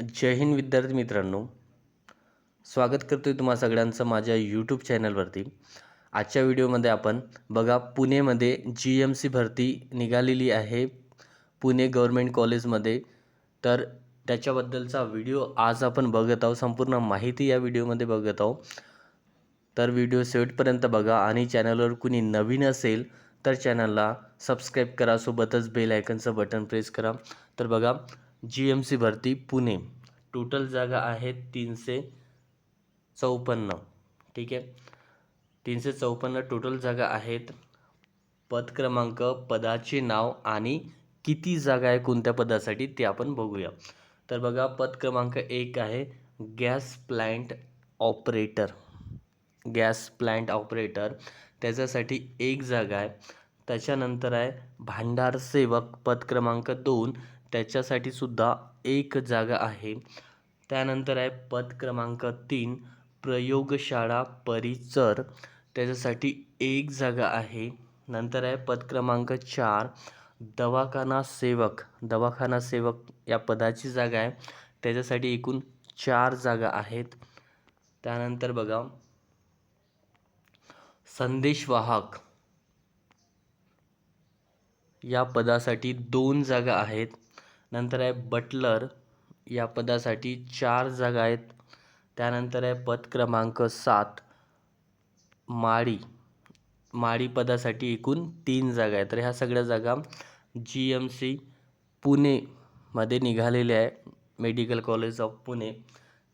जय हिंद विद्यार्थी मित्रांनो. स्वागत करतो आहे तुम्हा सगळ्यांचं माझ्या यूट्यूब चॅनलवरती आजच्या व्हिडिओमध्ये आपण बघा पुणेमध्ये जी एम सी भरती निघालेली आहे पुणे गव्हर्मेंट कॉलेजमध्ये तर त्याच्याबद्दलचा व्हिडिओ आज आपण बघत आहोत संपूर्ण माहिती या व्हिडिओमध्ये बघत आहोत. तर व्हिडिओ शेवटपर्यंत बघा आणि चॅनलवर कुणी नवीन असेल तर चॅनलला सबस्क्राईब करा. सोबतच बेल आयकनचं बटन प्रेस करा. तर बघा जी एम सी भरती पुणे. टोटल जागा आहेत तीनशे चौपन्न. ठीक आहे? तीनशे चौपन्न टोटल जागा आहेत. पद क्रमांक पदाचे नाव आणि किती जागा आहे कोणत्या पदासाठी ते आपण बघूया. तर बघा पद क्रमांक एक आहे gas plant operator. Gas plant operator. त्याच्यासाठी एक जागा आहे. त्याच्यानंतर आहे भांडार सेवक पद क्रमांक दोन त्याच्यासाठी सुद्धा एक जागा आहे. त्यानंतर आहे पद क्रमांक तीन प्रयोगशाळा परिचर त्याच्यासाठी एक जागा आहे. नंतर आहे पद क्रमांक चार दवाखाना सेवक. दवाखाना सेवक या पदाची जागा आहे. त्याच्यासाठी एकूण चार जागा आहेत. त्यानंतर बघा संदेशवाहक. या पदासाठी दोन जागा आहेत. नंतर आहे बटलर. या पदासाठी चार जागा आहेत. त्यानंतर आहे पद क्रमांक सात माळी. माळी पदासाठी एकूण तीन जागा आहेत. तर ह्या सगळ्या जागा जी एम सी पुणेमध्ये निघालेल्या आहे. मेडिकल कॉलेज ऑफ पुणे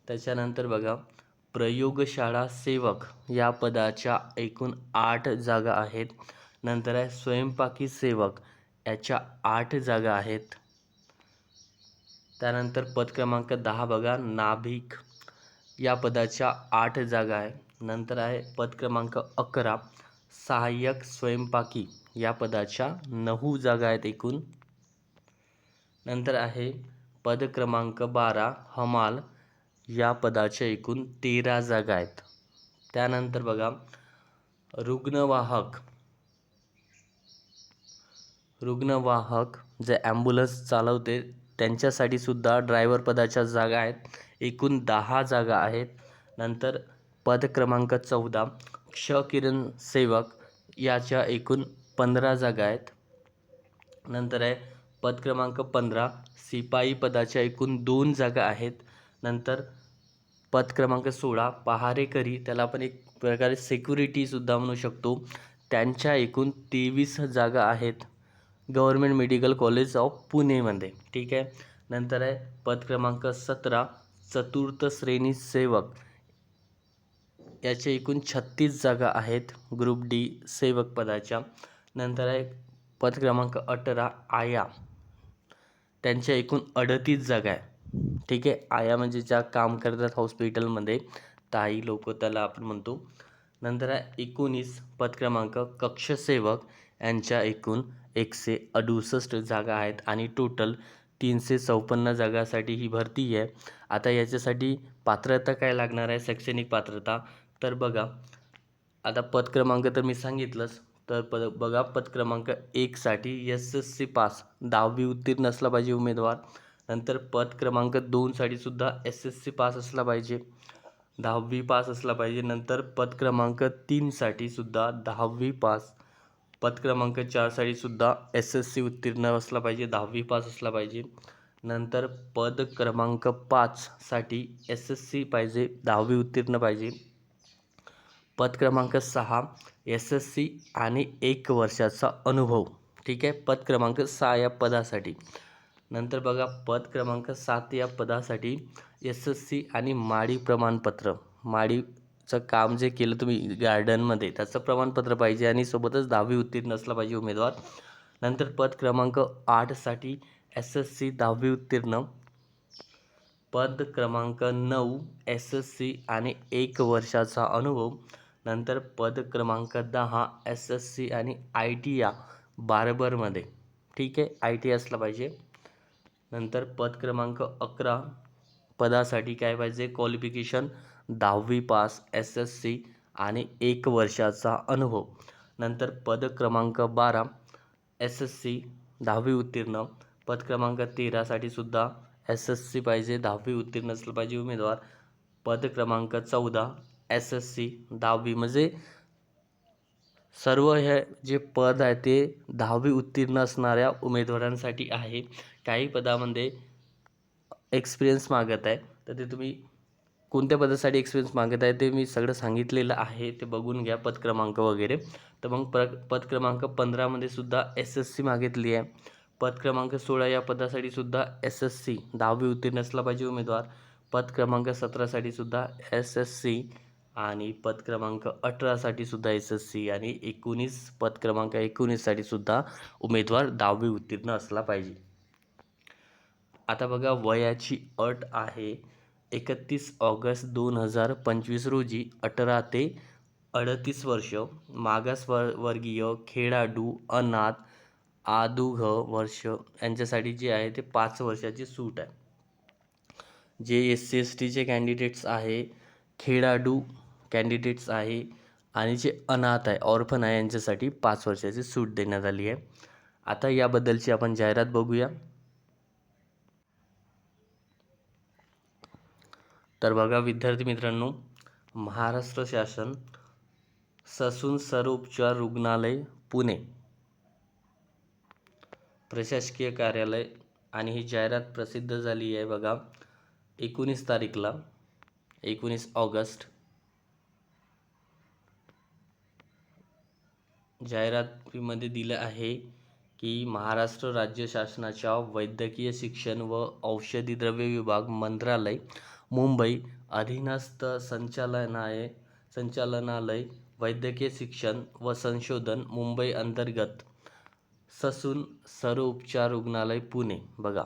त्याच्यानंतर बघा प्रयोगशाळा सेवक या पदाच्या एकूण आठ जागा आहेत. नंतर आहे स्वयंपाकी सेवक याच्या आठ जागा आहेत. त्यानंतर पद क्रमांक दहा बघा नाभिक. या पदाच्या आठ जागा आहे. नंतर आहे पद क्रमांक अकरा सहाय्यक स्वयंपाकी. या पदाच्या नऊ जागा आहेत एकूण. नंतर आहे पद क्रमांक बारा हमाल. या पदाच्या एकूण तेरा जागा आहेत. त्यानंतर बघा रुग्णवाहक. रुग्णवाहक जे ॲम्ब्युलन्स चालवते त्यांच्यासाठी सुद्धा ड्रायव्हर पदाच्या जागा आहेत. एकूण दहा जागा आहेत. नंतर पद क्रमांक चौदा क्ष किरण सेवक याच्या एकूण पंधरा जागा आहेत. नंतर आहे पद क्रमांक पंधरा शिपाई पदाच्या एकूण दोन जागा आहेत. नंतर पद क्रमांक सोळा पहारेकरी त्याला आपण एक प्रकारे सेक्युरिटीसुद्धा म्हणू शकतो. त्यांच्या एकूण तेवीस जागा आहेत. गव्हर्मेंट मेडिकल कॉलेज ऑफ पुणेमध्ये ठीक आहे? नंतर आहे पद क्रमांक सतरा चतुर्थ श्रेणी सेवक. याचे एकूण छत्तीस जागा आहेत ग्रुप डी सेवक पदाच्या. नंतर आहे पद क्रमांक अठरा आया. त्यांच्या एकूण अडतीस जागा आहे ठीक आहे? आया म्हणजे ज्या काम करतात हॉस्पिटलमध्ये ताई लोक त्याला आपण म्हणतो. नंतर आहे एकोणीस पद क्रमांक कक्षसेवक यांच्या एकूण एकशे अडुसष्ट जागा आहेत आणि टोटल तीनशे चौपन्न जागासाठी ही भरती आहे. आता याच्यासाठी पात्रता काय लागणार आहे? शैक्षणिक पात्रता. तर बघा आता पद क्रमांक तर मी सांगितलंच. तर पद बघा पद क्रमांक एकसाठी एस एस सी पास दहावी उत्तीर्ण असला पाहिजे उमेदवार. नंतर पद क्रमांक दोनसाठी सुद्धा एस एस सी पास असला पाहिजे. दहावी पास असला पाहिजे. नंतर पद क्रमांक तीनसाठी सुद्धा दहावी पास पद क्रमांक चारसाठी सुद्धा एस एस सी उत्तीर्ण असला पाहिजे दहावी पास असला पाहिजे. नंतर पद क्रमांक पाचसाठी एस एस सी पाहिजे दहावी उत्तीर्ण पाहिजे. पद क्रमांक सहा एस एस सी आणि एक वर्षाचा अनुभव. ठीक आहे? पद क्रमांक सहा या पदासाठी. नंतर बघा पद क्रमांक सात या पदासाठी एस एस सी आणि माडी प्रमाणपत्र. चं काम जे केलं तुम्ही गार्डनमध्ये त्याचं प्रमाणपत्र पाहिजे आणि सोबतच दहावी उत्तीर्ण असला पाहिजे उमेदवार. नंतर पद क्रमांक आठसाठी एस एस सी दहावी उत्तीर्ण. पद क्रमांक नऊ एस एस सी आणि एक वर्षाचा अनुभव. नंतर पद क्रमांक दहा एस एस सी आणि आय टी या बार्बरमध्ये. ठीक आहे? आय टी असला पाहिजे. नंतर पद क्रमांक अकरा. पदासाठी काय पाहिजे? क्वालिफिकेशन दहावी पास एस एस सी आणि एक वर्षाचा अनुभव. नंतर पद क्रमांक बारा एस एस सी दहावी उत्तीर्ण. पद क्रमांक तेरासाठी सुद्धा एस एस सी पाहिजे दहावी उत्तीर्ण असलं पाहिजे उमेदवार. पद क्रमांक चौदा एस एस सी दहावी. म्हणजे सर्व हे जे पद आहे ते दहावी उत्तीर्ण असणाऱ्या उमेदवारांसाठी आहे. काही पदामध्ये एक्सपिरियन्स मागत आहे. तर ते तुम्ही कोणत्या पदासाठी एक्सपिरियन्स मागत आहे ते मी सगळं सांगितलेलं आहे. ते बघून घ्या पद क्रमांक वगैरे. तर मग प्र पद क्रमांक पंधरामध्ये सुद्धा एस एस सी मागितली आहे. पद क्रमांक सोळा या पदासाठी सुद्धा एस एस सी दहावी उत्तीर्ण असला पाहिजे उमेदवार. पद क्रमांक सतरासाठी सुद्धा एस एस सी आणि पद क्रमांक अठरासाठी सुद्धा एस एस सी आणि एकोणीस पद क्रमांक एकोणीससाठी सुद्धा उमेदवार दहावी उत्तीर्ण असला पाहिजे. आता बघा वयाची अट आहे. एकतीस ऑगस्ट दोन हजार पंचवीस रोजी अठरा ते अडतीस वर्ष मागास वर वर्गीय खेळाडू अनाथ आदुघ वर्ष यांच्यासाठी जे आहे ते पाच वर्षाची सूट आहे. जे एस सी एस टीचे कॅन्डिडेट्स आहे खेळाडू कॅन्डिडेट्स आहे आणि जे अनाथ आहे ऑर्फन आहे यांच्यासाठी पाच वर्षाची सूट देण्यात आली आहे. आता याबद्दलची आपण जाहिरात बघूया. तर बघा विद्यार्थी मित्रांनो महाराष्ट्र शासन ससून सर्वोपचार रुग्णालय पुणे. प्रशासकीय कार्यालय आणि ही जाहिरात प्रसिद्ध झाली आहे बघा एकोणीस तारीखला एकोणीस ऑगस्ट. जाहिरातीमध्ये दिलं आहे की महाराष्ट्र राज्य शासनाच्या वैद्यकीय शिक्षण व औषधी द्रव्य विभाग मंत्रालय मुंबई अधीनस्थ संचालनाय संचालनालय वैद्यकीय शिक्षण व संशोधन मुंबई अंतर्गत ससून सर्वोपचार रुग्णालय पुणे. बघा.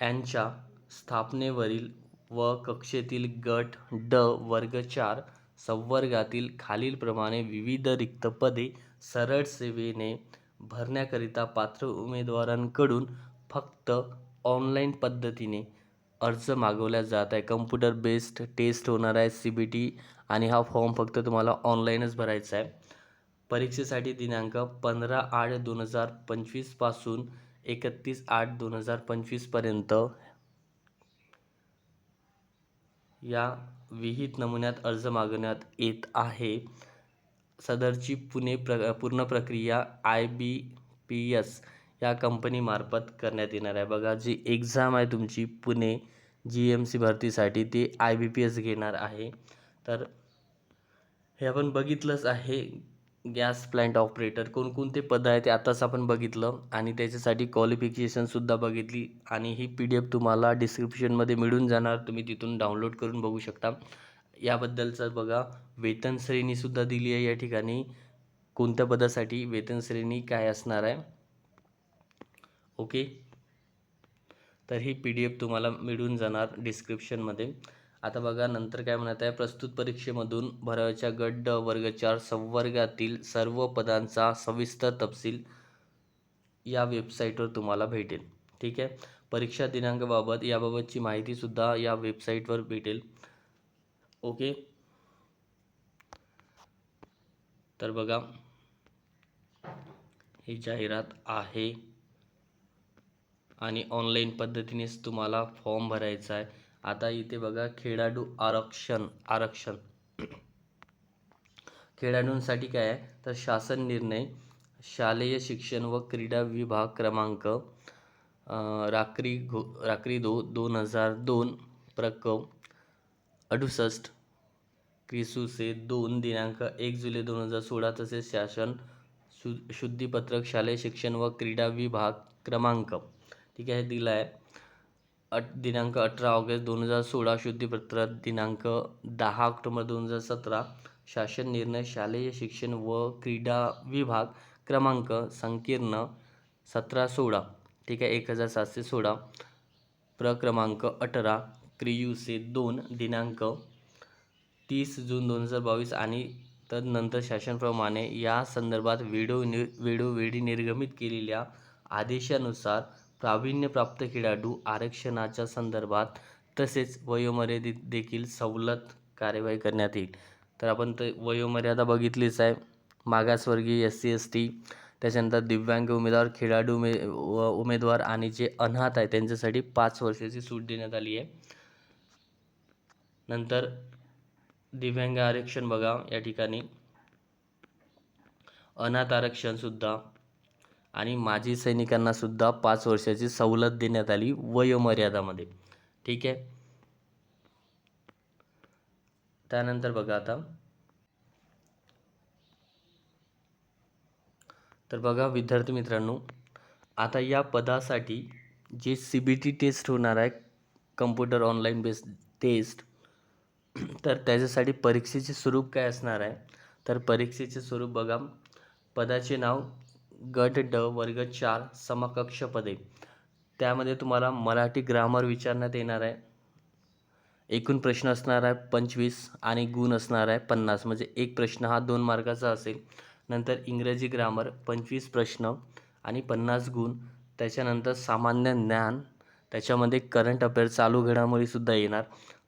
यांच्या स्थापनेवरील व कक्षेतील गट ड वर्ग चार संवर्गातील खालीलप्रमाणे विविध रिक्त पदे सरळ सेवेने भरण्याकरिता पात्र उमेदवारांकडून फक्त ऑनलाईन पद्धतीने अर्ज मागवला जात आहे. कम्प्युटर बेस्ड टेस्ट होणार आहे सी बी टी आणि हा फॉर्म फक्त तुम्हाला ऑनलाईनच भरायचा आहे. परीक्षेसाठी दिनांक पंधरा आठ दोन हजार पंचवीसपासून एकतीस आठ दोन हजार पंचवीसपर्यंत या विहित नमुन्यात अर्ज मागवण्यात येत आहे. सदरची पुणे प्र पूर्ण प्रक्रिया आय बी पी एस या कंपनीमार्फत करण्यात येणार आहे. बघा जी एक्झाम आहे तुमची पुणे जी एम सी भरतीसाठी ती आय बी पी एस घेणार आहे. तर हे आपण बघितलंच आहे गॅस प्लांट ऑपरेटर कोणकोणते पद आहे ते आताच आपण बघितलं आणि त्याच्यासाठी क्वालिफिकेशनसुद्धा बघितली आणि ही पी डी एफ तुम्हाला डिस्क्रिप्शनमध्ये मिळून जाणार. तुम्ही तिथून डाउनलोड करून बघू शकता. याबद्दलचं बघा वेतन श्रेणीसुद्धा दिली आहे या ठिकाणी. कोणत्या पदासाठी वेतन श्रेणी काय असणार आहे? ओके? तर ही पी डी एफ तुम्हाला मिळून जाणार डिस्क्रिप्शनमध्ये. आता बघा नंतर काय म्हणत आहे? प्रस्तुत परीक्षेमधून भरावयाच्या गट ड वर्ग चार संवर्गातील सर्व पदांचा सविस्तर तपशील या वेबसाईटवर तुम्हाला भेटेल. ठीक आहे? परीक्षा दिनांकाबाबत याबाबतची माहितीसुद्धा या वेबसाईटवर भेटेल. ओके? तर बघा ही जाहिरात आहे. आणि ऑनलाईन पद्धतीनेच तुम्हाला फॉर्म भरायचा आहे. आता इथे बघा खेळाडू आरक्षण आरक्षण. खेळाडूंसाठी काय आहे? तर शासन निर्णय शालेय शिक्षण व क्रीडा विभाग क्रमांक अं, राखरी घो राखरी दो दोन हजार दोन प्रकम अडुसष्ट क्रिसूचे दोन दिनांक एक जुलै दोन हजार सोळा तसेच शासन शु शुद्धीपत्रक शालेय शिक्षण व क्रीडा विभाग क्रमांक. ठीक आहे दिला आहे अट दिनांक अठरा ऑगस्ट दोन हजार सोळा शुद्धीपत्र दिनांक दहा ऑक्टोबर दोन हजार सतरा शासन निर्णय शालेय शिक्षण व क्रीडा विभाग क्रमांक संकीर्ण सतरा सोळा. ठीक आहे एक हजार सातशे सोळा. प्रक्रमांक अठरा क्रियूसे दोन दिनांक तीस जून दोन हजार बावीस आणि तदनंतर शासनाप्रमाणे या संदर्भात वेळो नि वेळोवेळी निर्गमित केलेल्या आदेशानुसार प्रावीण्यप्राप्त खेळाडू आरक्षणाच्या संदर्भात तसेच वयोमर्यादित देखील सवलत कार्यवाही करण्यात येईल. तर आपण ते वयोमर्यादा बघितलीच आहे. मागासवर्गीय एस सी एस टी त्याच्यानंतर दिव्यांग उमेदवार खेळाडू उमे व उमेदवार आणि जे अनाथ आहे त्यांच्यासाठी पाच वर्षाची सूट देण्यात आली आहे. नंतर दिव्यांग आरक्षण बघा या ठिकाणी. अनाथ आरक्षणसुद्धा आणि माजी सैनिकांना सुद्धा पाच वर्षाची सवलत देण्यात आली वयोमर्यादामध्ये. ठीक आहे? त्यानंतर बघा आता. तर बघा विद्यार्थी मित्रांनो आता या पदासाठी जे सी बी टी टेस्ट होणार आहे कम्प्युटर ऑनलाईन बेस्ड टेस्ट तर त्याच्यासाठी परीक्षेचे स्वरूप काय असणार आहे? तर परीक्षेचे स्वरूप बघा. पदाचे नाव गट ड वर्ग चार समकक्ष पदे त्यामध्ये तुम्हाला मराठी ग्रामर विचारण्यात येणार आहे. एकूण प्रश्न असणार आहे पंचवीस आणि गुण असणार आहे पन्नास. म्हणजे एक प्रश्न हा दोन मार्काचा असेल. नंतर इंग्रजी ग्रामर पंचवीस प्रश्न आणि पन्नास गुण. त्याच्यानंतर सामान्य ज्ञान. त्याच्यामध्ये करंट अफेअर चालू घडामोडीसुद्धा येणार.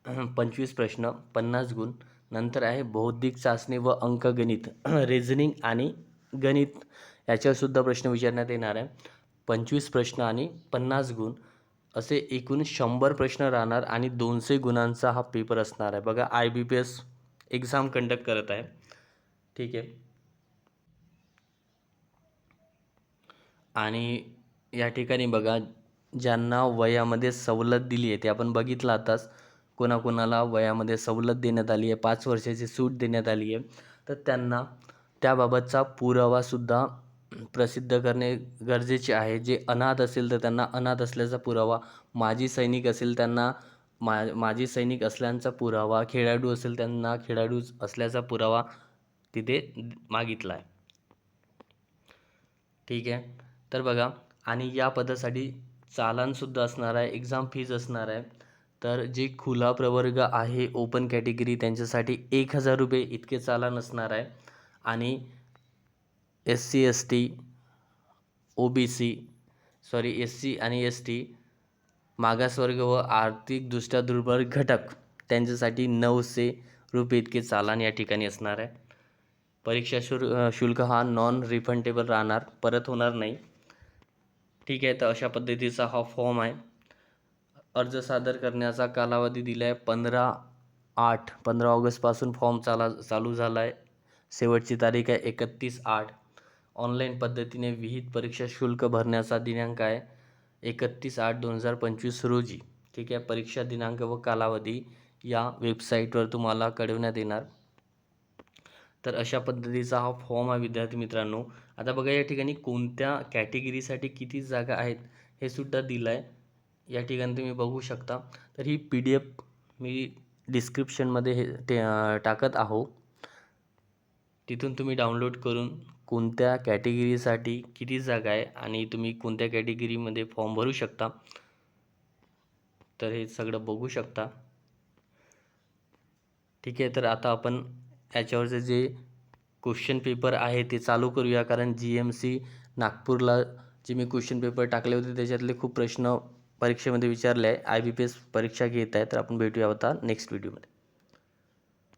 पंचवीस प्रश्न पन्नास गुण. नंतर आहे बौद्धिक चाचणी व अंकगणित. रिझनिंग आणि गणित. याच्यावरसुद्धा प्रश्न विचारण्यात येणार आहे. पंचवीस प्रश्न आणि पन्नास गुण असे एकूण शंभर प्रश्न राहणार आणि दोनशे गुणांचा हा पेपर असणार आहे. बघा I B P S exam conduct करत आहे. ठीक आहे. आणि या ठिकाणी बघा ज्यांना वयामध्ये सवलत दिली आहे ते आपण बघितलं आताच. कोणाकोणाला वयामध्ये सवलत देण्यात आली आहे पाच वर्षाची सूट देण्यात आली आहे. तर त्यांना त्याबाबतचा पुरावासुद्धा प्रसिद्ध करणे गरजेचे आहे. जे अनाथ असेल तर त्यांना अनाथ असल्याचा पुरावा माजी सैनिक असेल त्यांना मा माजी सैनिक असल्याचा पुरावा खेळाडू असेल त्यांना खेळाडू असल्याचा पुरावा तिथे मागितला आहे. ठीक आहे? तर बघा आणि या पदासाठी चालानसुद्धा असणार आहे एक्झाम फीज असणार आहे. तर जे खुला प्रवर्ग आहे ओपन कॅटेगरी त्यांच्यासाठी एक हजार रुपये इतके चालान असणार आहे. आणि S C S T O B C sorry S C आणि एस टी मागासवर्ग व आर्थिकदृष्ट्या दुर्बल घटक त्यांच्यासाठी नऊशे रुपये इतके चालान या ठिकाणी असणार आहे. परीक्षा शुल्क शुल्क हा नॉन रिफंडेबल राहणार परत होणार नाही. ठीक आहे तर अशा पद्धतीचा हा फॉर्म आहे. अर्ज सादर करण्याचा कालावधी दिला आहे पंधरा आठ पंधरा ऑगस्टपासून फॉर्म चाला चालू झाला आहे शेवटची तारीख आहे एकतीस आठ. ऑनलाईन पद्धतीने विहित परीक्षा शुल्क भरण्याचा दिनांक आहे एकतीस आठ दोन हजार पंचवीस रोजी. ठीक आहे परीक्षा दिनांक व कालावधी या वेबसाईटवर तुम्हाला कळवण्यात येणार. तर अशा पद्धतीचा हा फॉर्म आहे विद्यार्थी मित्रांनो. आता बघा या ठिकाणी कोणत्या कॅटेगरीसाठी किती जागा आहेत हे सुद्धा दिलं आहे या ठिकाणी तुम्ही बघू शकता. तर ही पी डी एफ मी डिस्क्रिप्शनमध्ये हे ते टाकत आहो तिथून तुम्ही डाउनलोड करून कोणत्या कॅटेगरीसाठी किती जागा आहे आणि तुम्ही कोणत्या कॅटेगरीमध्ये फॉर्म भरू शकता? तर हे सगळं बघू शकता. ठीक आहे तर आता आपण याच्यावरचे जे क्वेश्चन पेपर आहे ते चालू करूया. कारण जी एम सी नागपूरला जे मी क्वेश्चन पेपर टाकले होते त्याच्यातले खूप प्रश्न परीक्षेमध्ये विचारले आहे. आय बी पी एस परीक्षा घेत आहे तर आपण भेटूया आता नेक्स्ट व्हिडिओमध्ये